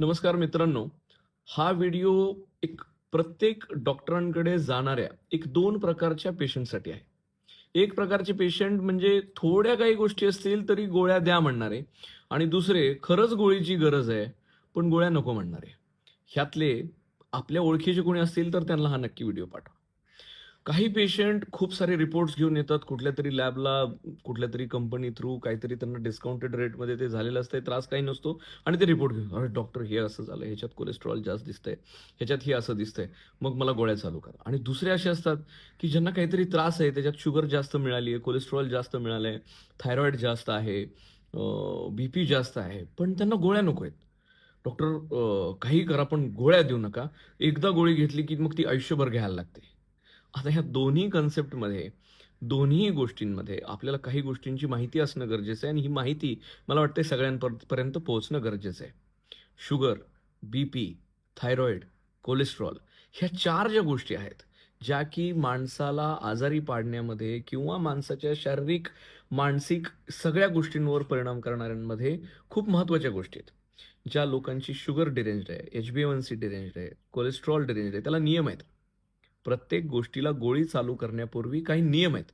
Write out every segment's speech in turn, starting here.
नमस्कार मित्रांनो. हा व्हिडिओ एक प्रत्येक डॉक्टरांकडे जाणाऱ्या एक दोन प्रकारच्या पेशंटसाठी आहे. एक प्रकारचे पेशंट म्हणजे थोड्या काही गोष्टी असतील तरी गोळ्या द्या म्हणणारे आणि दुसरे खरंच गोळीची गरज आहे पण गोळ्या नको म्हणणारे. ह्यातले आपल्या ओळखीचे कोणी असतील तर त्यांना हा नक्की व्हिडिओ पाठवा. काही पेशंट खूप सारे रिपोर्ट्स घेऊन येतात. कुठल्या तरी लॅबला कुठल्या तरी कंपनी थ्रू काहीतरी त्यांना डिस्काउंटेड रेटमध्ये ते झालेलं असतं त्रास काही नसतो. आणि ते रिपोर्ट घेऊन अरे डॉक्टर हे असं झालं ह्याच्यात कोलेस्ट्रॉल जास्त दिसतंय. ह्याच्यात हे असं दिसतंय. मग मला गोळ्या चालू करा. आणि दुसरे असे असतात की ज्यांना काहीतरी त्रास आहे त्याच्यात शुगर जास्त मिळाली आहे कोलेस्ट्रॉल जास्त मिळालं आहे थायरॉईड जास्त आहे बी पी जास्त आहे. पण त्यांना गोळ्या नको आहेत. डॉक्टर काही करा पण गोळ्या देऊ नका. एकदा गोळी घेतली की मग ती आयुष्यभर घ्यायला लागते. आता ह्या दोन्ही कन्सेप्टमध्ये दोन्ही गोष्टींमध्ये आपल्याला काही गोष्टींची माहिती असणं गरजेचं आहे आणि ही माहिती मला वाटते सगळ्यांपर्यंत पोहोचणं गरजेचं आहे. Sugar B P thyroid cholesterol ह्या चार ज्या गोष्टी आहेत ज्या की माणसाला आजारी पाडण्यामध्ये किंवा माणसाच्या शारीरिक मानसिक सगळ्या गोष्टींवर परिणाम करणाऱ्यांमध्ये खूप महत्त्वाच्या गोष्टी आहेत. ज्या लोकांची शुगर डिरेंज्ड आहे H B one C deranged आहे कोलेस्ट्रॉल डिरेंज्ड आहे त्याला नियम आहेत. प्रत्येक गोष्टीला गोळी चालू करण्यापूर्वी काही नियम आहेत.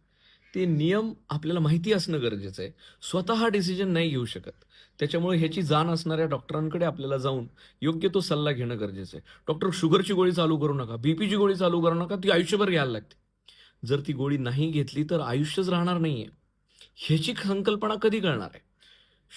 ते नियम आपल्याला माहिती असणं गरजेचं आहे. स्वतः डिसिजन नाही घेऊ शकत. त्याच्यामुळे ह्याची जाण असणाऱ्या डॉक्टरांकडे आपल्याला जाऊन योग्य तो सल्ला घेणं गरजेचं आहे. डॉक्टर शुगरची गोळी चालू करू नका. बीपीची गोळी चालू करू नका. ती आयुष्यभर घ्यायला लागते. जर ती गोळी नाही घेतली तर आयुष्यच राहणार नाहीये. ह्याची संकल्पना कधी कळणार आहे?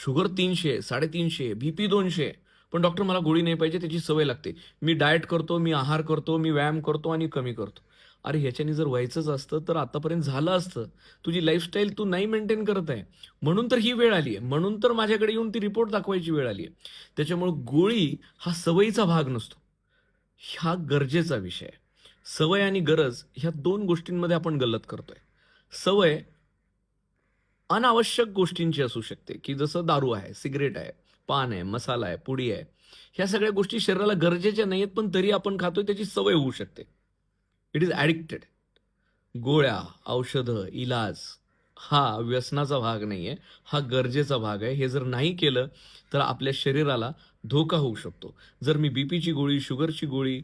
शुगर तीनशे साडेतीनशे बीपी दोनशे पण डॉक्टर मला गोळी नाही पाहिजे त्याची सवय लागते. मी डाएट करतो मी आहार करतो मी व्यायाम करतो आणि कमी करतो. अरे ह्याच्याने जर व्हायचंच असतं तर आतापर्यंत झालं असतं. तुझी लाईफस्टाईल तू नाही मेंटेन करत आहे. म्हणून तर ही वेळ आली आहे म्हणून तर माझ्याकडे येऊन ती रिपोर्ट दाखवायची वेळ आली आहे त्याच्यामुळे गोळी हा सवयीचा भाग नसतो. हा गरजेचा विषय आहे. सवय आणि गरज ह्या दोन गोष्टींमध्ये आपण गल्लत करतोय. सवय अनावश्यक गोष्टींची असू शकते की जसं दारू आहे सिगरेट आहे पान आहे मसाला आहे पुडी आहे. ह्या सगळ्या गोष्टी शरीराला गरजेच्या नाही आहेत पण तरी आपण खातोय त्याची सवय होऊ शकते. इट इज ॲडिक्टेड गोळ्या औषधं इलाज हा व्यसनाचा भाग नाही आहे हा गरजेचा भाग आहे. हे जर नाही केलं तर आपल्या शरीराला धोका होऊ शकतो. जर मी बीपीची गोळी शुगरची गोळी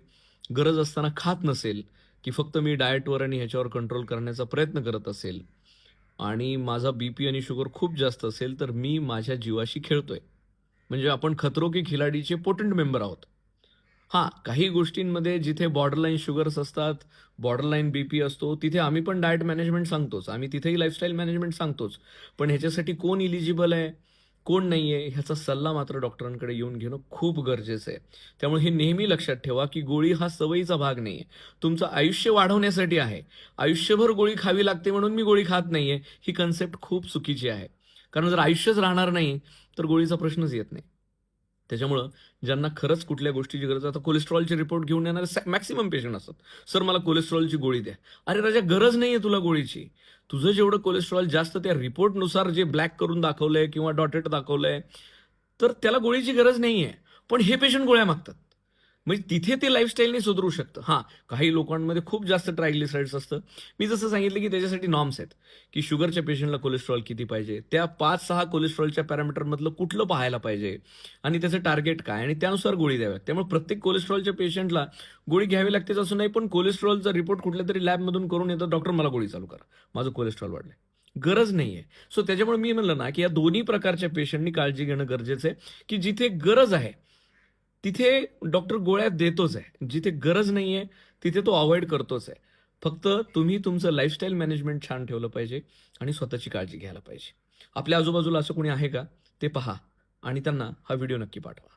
गरज असताना खात नसेल की फक्त मी डाएटवर आणि ह्याच्यावर कंट्रोल करण्याचा प्रयत्न करत असेल आणि माझा बी पी आणि शुगर खूप जास्त असेल तर मी माझ्या जीवाशी खेळतोय. म्हणजे आपण खतरो की खिलाडीचे पोटंट मेंबर आहोत. हां काही गोष्टींमध्ये जिथे बॉर्डरलाईन शुगर्स असतात बॉर्डरलाईन बी पी असतो तिथे आम्ही पण डाएट मॅनेजमेंट सांगतोच. आम्ही तिथेही लाईफस्टाईल मॅनेजमेंट सांगतोच. पण ह्याच्यासाठी कोण इलिजिबल आहे कोण नाही आहे ह्याचा सल्ला मात्र डॉक्टरांकडे येऊन घेणं खूप गरजेचं आहे. त्यामुळे हे नेहमी लक्षात ठेवा की गोळी हा सवयीचा भाग नाही आहे तुमचं आयुष्य वाढवण्यासाठी आहे. आयुष्यभर गोळी खावी लागते म्हणून मी गोळी खात नाही आहे ही कन्सेप्ट खूप चुकीची आहे. कारण जर आयुष्यच राहणार नाही तर गोळीचा प्रश्नच येत नाही. त्याच्यामुळं ज्यांना खरंच कुठल्या गोष्टीची गरज आता कोलेस्ट्रॉलचे रिपोर्ट घेऊन येणारे मॅक्सिमम पेशंट असतात. सर मला कोलेस्ट्रॉलची गोळी द्या. अरे राजा गरज नाही आहे तुला गोळीची. तुझं जेवढं कोलेस्ट्रॉल जास्त त्या रिपोर्टनुसार जे ब्लॅक करून दाखवलंय किंवा डॉटेड दाखवलंय तर त्याला गोळीची गरज नाही आहे पण हे पेशंट गोळ्या मागतात. म्हणजे तिथे ते लाईफस्टाईलने सुधरू शकतं. हां काही लोकांमध्ये खूप जास्त ट्रायग्लिसराईड्स असतं. मी जसं सांगितलं की त्याच्यासाठी नॉर्म्स आहेत की शुगरच्या पेशंटला कोलेस्ट्रॉल किती पाहिजे त्या पाच सहा कोलेस्ट्रॉलच्या पॅरामीटरमधलं कुठलं पाहायला पाहिजे आणि त्याचं टार्गेट काय आणि त्यानुसार गोळी द्याव्या त्यामुळे प्रत्येक कोलेस्ट्रॉलच्या पेशंटला गोळी घ्यावी लागतेच असं नाही पण कोलेस्ट्रॉलचा रिपोर्ट कुठल्या तरी लॅबमधून करून येतं डॉक्टर मला गोळी चालू करा. माझं कोलेस्ट्रॉल वाढलं गरज नाही आहे सो त्याच्यामुळे मी म्हणलं ना की या दोन्ही प्रकारच्या पेशंटनी काळजी घेणं गरजेचं आहे की जिथे गरज आहे तिथे डॉक्टर गोळ्या देतोच आहे. जिथे गरज नाहीये तिथे तो अवॉइड करतोच आहे. फक्त तुम्ही तुमचं लाईफस्टाईल मॅनेजमेंट छान ठेवलं पाहिजे आणि स्वतःची काळजी घ्यायला पाहिजे. आपल्या आजूबाजूला असं कोणी आहे का? ते पहा आणि त्यांना हा व्हिडिओ नक्की पाठवा.